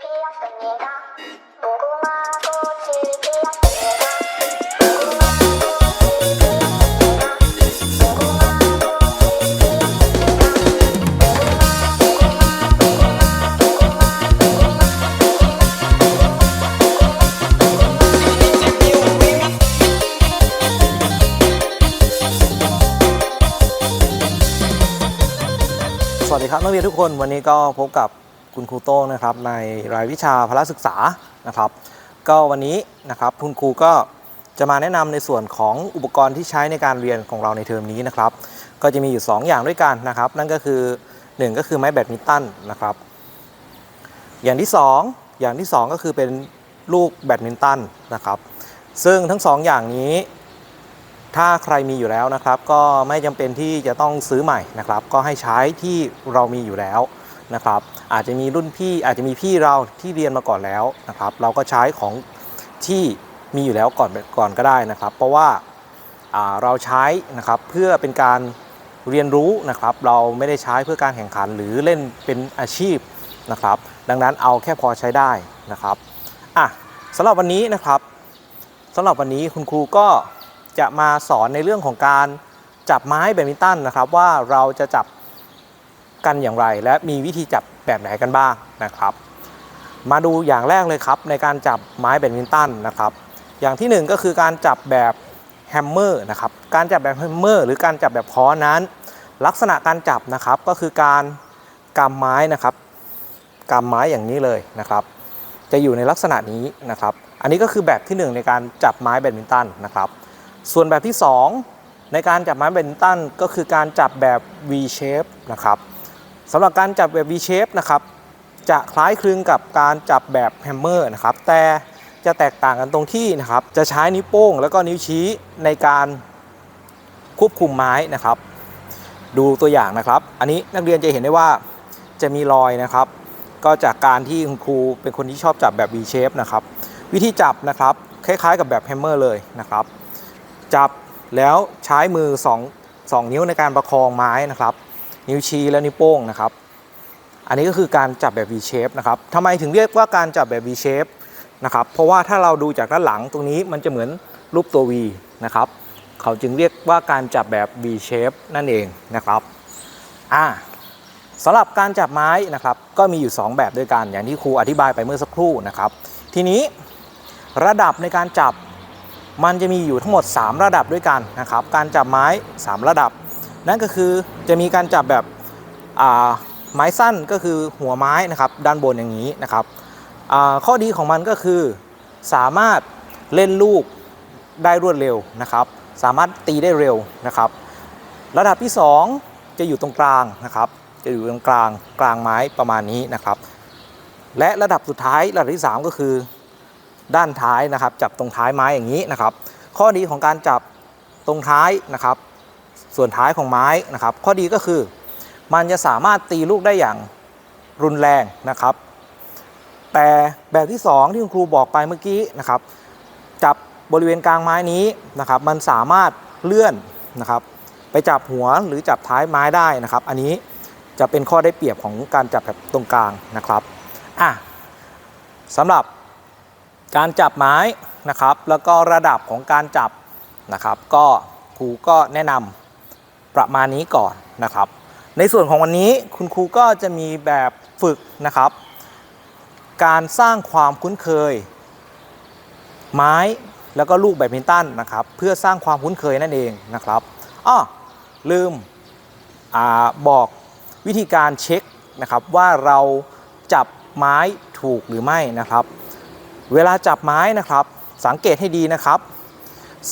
สวัสดีครับนักเรียนทุกคนวันนี้ก็พบกับ คุณครูโต้งนะครับในรายวิชาพละศึกษานะครับ ก็วันนี้นะครับคุณครูก็จะมาแนะนำในส่วนของอุปกรณ์ที่ใช้ในการเรียนของเราในเทอมนี้นะครับ ก็จะมีอยู่ 2 อย่างด้วยกันนะครับ นั่นก็คือ 1 ก็คือไม้แบดมินตันนะครับ อย่างที่ 2 อย่างที่ 2 ก็คือเป็นลูกแบดมินตันนะครับ ซึ่งทั้ง 2 อย่างนี้ถ้าใครมีอยู่แล้วนะครับ ก็ไม่จำเป็นที่จะต้องซื้อใหม่นะครับ ก็ให้ใช้ที่เรามีอยู่แล้ว นะครับอาจจะมีรุ่นพี่อาจจะมีพี่เราที่เรียนมาก่อนแล้วนะครับเราก็ใช้ของที่มีอยู่แล้วก่อนก่อนก็ได้นะครับ เพราะว่าาเราใช้นะครับเพื่อเป็นการเรียนรู้นะครับ เราไม่ได้ใช้เพื่อการแข่งขันหรือเล่นเป็นอาชีพนะครับ ดังนั้นเอาแค่พอใช้ได้นะครับอะสำหรับวันนี้นะครับสำหรับวันนี้คุณครูก็จะมาสอนในเรื่องของการจับไม้แบดมินตันนะครับ ว่าเราจะจับ กันอย่างไร และมีวิธีจับแบบไหนกันบ้างนะครับ มาดูอย่างแรกเลยครับในการจับไม้แบดมินตันนะครับอย่างที่หนึ่งก็คือการจับแบบแฮมเมอร์นะครับการจับแบบแฮมเมอร์หรือการจับแบบค้อนนั้น ลักษณะการจับนะครับก็คือการกำไม้นะครับกำไม้อย่างนี้เลยนะครับ จะอยู่ในลักษณะนี้นะครับ อันนี้ก็คือแบบที่หนึ่งในการจับไม้แบดมินตันนะครับ ส่วนแบบที่ 2 ในการจับไม้แบดมินตันก็คือการจับแบบ V shape นะครับ สำหรับการจับแบบ V shape นะครับจะคล้ายคลึงกับการจับแบบแฮมเมอร์นะครับแต่จะแตกต่างกันตรงที่นะครับจะใช้นิ้วโป้งแล้วก็นิ้วชี้ในการควบคุมไม้นะครับ ดูตัวอย่างนะครับ อันนี้นักเรียนจะเห็นได้ว่าจะมีรอยนะครับ ก็จากการที่คุณครูเป็นคนที่ชอบจับแบบ V shape นะครับวิธีจับนะครับคล้ายๆกับแบบแฮมเมอร์เลยนะครับ จับแล้วใช้มือ2 2นิ้วในการประคองไม้นะครับ นิ้วชี้และนิ้วโป้งนะครับ อันนี้ก็คือการจับแบบ V shape นะครับทำไมถึงเรียกว่าการจับแบบ V shape นะครับ เพราะว่าถ้าเราดูจากด้านหลังตรงนี้มันจะเหมือนรูปตัว V นะครับ เขาจึงเรียกว่าการจับแบบ V shape นั่นเองนะครับอ่าสำหรับการจับไม้นะครับ ก็มีอยู่ 2 แบบด้วยกัน อย่างที่ครูอธิบายไปเมื่อสักครู่นะครับ ทีนี้ระดับในการจับมันจะมีอยู่ทั้งหมด 3 ระดับด้วยกันนะครับ การจับไม้ 3 ระดับ นั่นก็คือจะมีการจับแบบไม้สั้นก็คือหัวไม้นะครับด้านบนอย่างนี้นะครับข้อดีของมันก็คือสามารถเล่นลูกได้รวดเร็วนะครับ สามารถตีได้เร็วนะครับ ระดับที่ 2 จะอยู่ตรงกลางนะครับ จะอยู่ตรงกลางกลางไม้ประมาณนี้นะครับ และระดับสุดท้ายระดับที่ 3 ก็คือ ด้านท้ายนะครับ จับตรงท้ายไม้อย่างนี้นะครับ ข้อดีของการจับตรงท้ายนะครับ ส่วนท้ายของไม้นะครับ ข้อดีก็คือ มันจะสามารถตีลูกได้อย่างรุนแรงนะครับ แต่แบบที่ 2 ที่คุณครูบอกไปเมื่อกี้นะครับ จับบริเวณกลางไม้นี้นะครับ มันสามารถเลื่อนนะครับ ไปจับหัวหรือจับท้ายไม้ได้นะครับ อันนี้จะเป็นข้อได้เปรียบของการจับแบบตรงกลางนะครับอะสำหรับการจับไม้นะครับ แล้วก็ระดับของการจับนะครับ ก็ครูก็แนะนำ ประมาณนี้ก่อนนะครับ ในส่วนของวันนี้คุณครูก็จะมีแบบฝึกนะครับ การสร้างความคุ้นเคย ไม้แล้วก็ลูกแบดมินตันนะครับ เพื่อสร้างความคุ้นเคยนั่นเองนะครับอ้อลืมอบอกวิธีการเช็คนะครับว่าเราจับไม้ถูกหรือไม่นะครับ เวลาจับไม้นะครับ สังเกตให้ดีนะครับ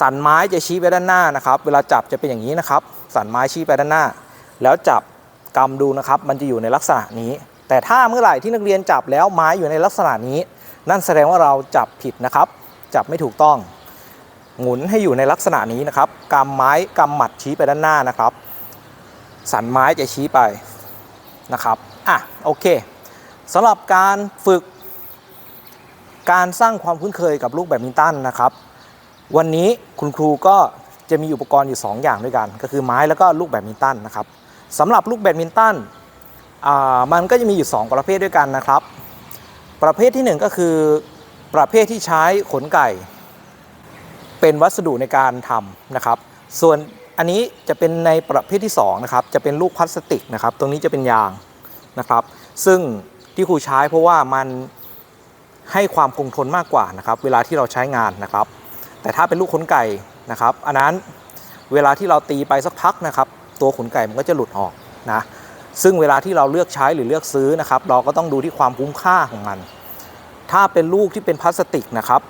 สันไม้จะชี้ไปด้านหน้านะครับ เวลาจับจะเป็นอย่างนี้นะครับ สันไม้ชี้ไปด้านหน้า แล้วจับกำดูนะครับ มันจะอยู่ในลักษณะนี้ แต่ถ้าเมื่อไหร่ที่นักเรียนจับแล้วไม้อยู่ในลักษณะนี้ นั่นแสดงว่าเราจับผิดนะครับ จับไม่ถูกต้อง หมุนให้อยู่ในลักษณะนี้นะครับกำไม้กำหมัดชี้ไปด้านหน้านะครับ สันไม้จะชี้ไปนะครับอะโอเคสำหรับการฝึก การสร้างความคุ้นเคยกับลูกแบดมินตันนะครับ วันนี้คุณครูก็ จะมีอุปกรณ์อยู่ 2 อย่างด้วยกัน ก็คือไม้แล้วก็ลูกแบดมินตันนะครับสำหรับลูกแบดมินตันมันก็จะมีอยู่ 2 ประเภทด้วยกันนะครับ ประเภทที่หนึ่งก็คือประเภทที่ใช้ขนไก่ เป็นวัสดุในการทำนะครับ ส่วนอันนี้จะเป็นในประเภทที่2นะครับจะเป็นลูกพลาสติกนะครับ ตรงนี้จะเป็นยางนะครับ ซึ่งที่ครูใช้เพราะว่ามันให้ความคงทนมากกว่านะครับ เวลาที่เราใช้งานนะครับ แต่ถ้าเป็นลูกขนไก่ นะครับ อันนั้นเวลาที่เราตีไปสักพักนะครับ ตัวขนไก่มันก็จะหลุดออกนะซึ่งเวลาที่เราเลือกใช้หรือเลือกซื้อนะครับ เราก็ต้องดูที่ความคุ้มค่าของมัน ถ้าเป็นลูกที่เป็นพลาสติกนะครับ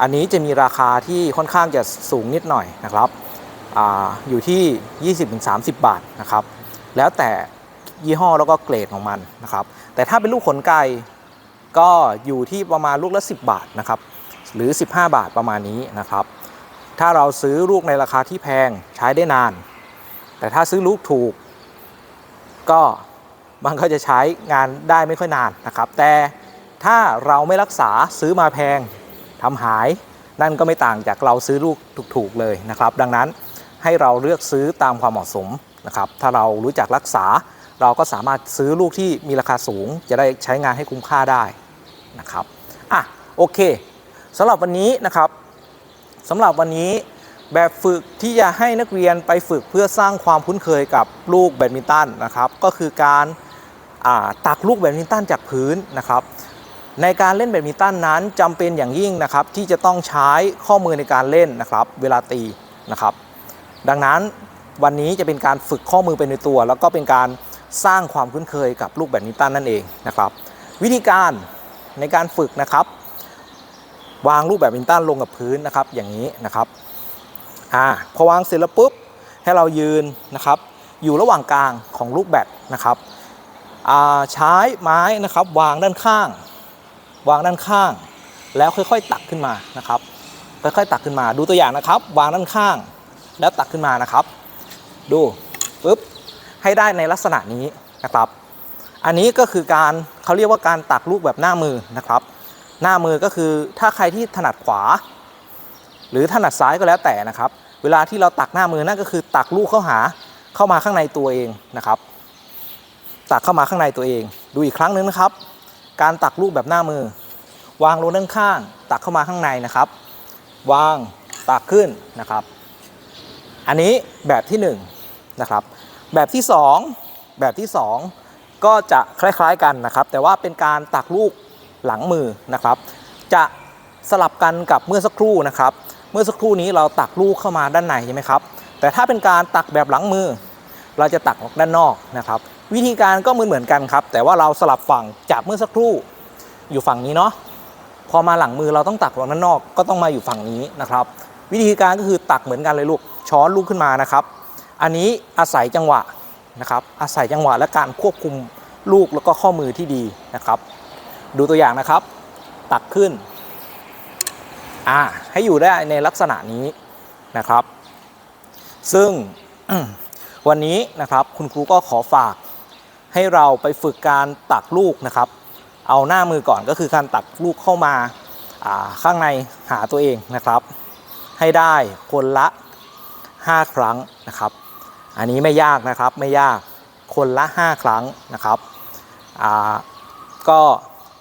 อันนี้จะมีราคาที่ค่อนข้างจะสูงนิดหน่อยนะครับออยู่ที่ 20-30 บาทนะครับ แล้วแต่ยี่ห้อแล้วก็เกรดของมันนะครับ แต่ถ้าเป็นลูกขนไก่ก็อยู่ที่ประมาณลูกละ 10 บาทนะครับ หรือ 15 บาทประมาณนี้นะครับ ถ้าเราซื้อลูกในราคาที่แพงใช้ได้นาน แต่ถ้าซื้อลูกถูก ก็มันก็จะใช้งานได้ไม่ค่อยนานนะครับ แต่ถ้าเราไม่รักษาซื้อมาแพงทำหาย นั่นก็ไม่ต่างจากเราซื้อลูกถูกๆเลยนะครับ ดังนั้นให้เราเลือกซื้อตามความเหมาะสมนะครับ ถ้าเรารู้จักรักษาเราก็สามารถซื้อลูกที่มีราคาสูง จะได้ใช้งานให้คุ้มค่าได้นะครับอะโอเคสำหรับวันนี้นะครับ สำหรับวันนี้แบบฝึกที่จะให้นักเรียนไปฝึกเพื่อสร้างความคุ้นเคยกับลูกแบดมินตันนะครับ ก็คือการาตักลูกแบดมินตันจากพื้นนะครับในการเล่นแบดมินตันนั้นจำเป็นอย่างยิ่งนะครับที่จะต้องใช้ข้อมือในการเล่นนะครับ เวลาตีนะครับ ดังนั้นวันนี้จะเป็นการฝึกข้อมือเป็นในตัว แล้วก็เป็นการสร้างความคุ้นเคยกับลูกแบดมินตันนั่นเองนะครับ วิธีการในการฝึกนะครับ วางลูกแบดมินตันลงกับพื้นนะครับอย่างนี้นะครับอ่าพอวางเสร็จแล้วปุ๊บให้เรายืนนะครับ อยู่ระหว่างกลางของลูกแบดนะครับอ่าใช้ไม้นะครับวางด้านข้าง วางด้านข้าง แล้วค่อยๆตักขึ้นมานะครับ ค่อยๆตักขึ้นมาดูตัวอย่างนะครับ วางด้านข้าง แล้วตักขึ้นมานะครับ ดูปุ๊บให้ได้ในลักษณะนี้นะครับ อันนี้ก็คือการเขาเรียกว่าการตักลูกแบบหน้ามือนะครับ หน้ามือก็คือถ้าใครที่ถนัดขวา หรือถนัดซ้ายก็แล้วแต่นะครับ เวลาที่เราตักหน้ามือนั่นก็คือตักลูกเข้าหาเข้ามาข้างในตัวเองนะครับ ตักเข้ามาข้างในตัวเอง ดูอีกครั้งหนึงนะครับ การตักลูกแบบหน้ามือ วางลงด้านข้าง ตักเข้ามาข้างในนะครับ วางตักขึ้นนะครับ อันนี้แบบที่1นงนะครับ แบบที่ 2 แบบที่ 2 ก็จะคล้ายๆกันนะครับ แต่ว่าเป็นการตักลูก หลังมือนะครับ จะสลับกันกับเมื่อสักครู่นะครับ เมื่อสักครู่นี้เราตักลูกเข้ามาด้านในใช่ไหมครับ แต่ถ้าเป็นการตักแบบหลังมือ เราจะตักออกด้านนอกนะครับ วิธีการก็เหมือนเหมือนกันครับ แต่ว่าเราสลับฝั่งจากเมื่อสักครู่อยู่ฝั่งนี้เนาะพอมาหลังมือเราต้องตักฝั่งด้านนอกก็ต้องมาอยู่ฝั่งนี้นะครับ วิธีการก็คือตักเหมือนกันเลยลูกช้อนลูกขึ้นมานะครับ อันนี้อาศัยจังหวะนะครับอาศัยจังหวะและการควบคุมลูกแล้วก็ข้อมือที่ดีนะครับ ดูตัวอย่างนะครับ ตักขึ้นอ่าให้อยู่ได้ในลักษณะนี้นะครับ ซึ่งวันนี้นะครับคุณครูก็ขอฝากให้เราไปฝึกการตักลูกนะครับ เอาหน้ามือก่อนก็คือการตักลูกเข้ามาาข้างในหาตัวเองนะครับ ให้ได้คนละ 5 ครั้งนะครับ อันนี้ไม่ยากนะครับไม่ยากคนละ 5 ครั้งนะครับก็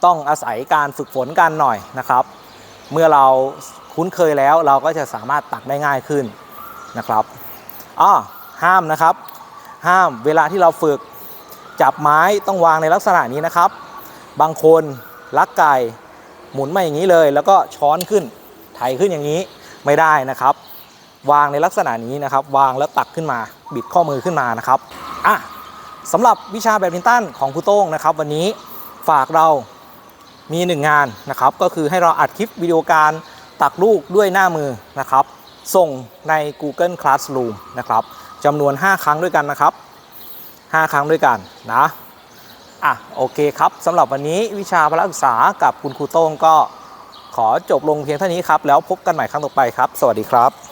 ต้องอาศัยการฝึกฝนกันหน่อยนะครับ เมื่อเราคุ้นเคยแล้วเราก็จะสามารถตักได้ง่ายขึ้นนะครับอ้อห้ามนะครับ ห้ามเวลาที่เราฝึกจับไม้ต้องวางในลักษณะนี้นะครับ บางคนลักไก่หมุนมาอย่างนี้เลย แล้วก็ช้อนขึ้นไถขึ้นอย่างนี้ไม่ได้นะครับ วางในลักษณะนี้นะครับ วางแล้วตักขึ้นมา บิดข้อมือขึ้นมานะครับอะสำหรับวิชาแบดมินตันของครูโต้งนะครับ วันนี้ฝากเรา มีหนึ่งงานนะครับก็คือให้เราอัดคลิปวิดีโอการตักลูกด้วยหน้ามือนะครับ ส่งใน Google Classroom นะครับจำนวน 5 ครั้งด้วยกันนะครับ 5 ครั้งด้วยกันนะอะโอเคครับสำหรับวันนี้วิชาพละศึกษากับคุณครูโต้งก็ขอจบลงเพียงเท่านี้ครับ แล้วพบกันใหม่ครั้งต่อไปครับ สวัสดีครับ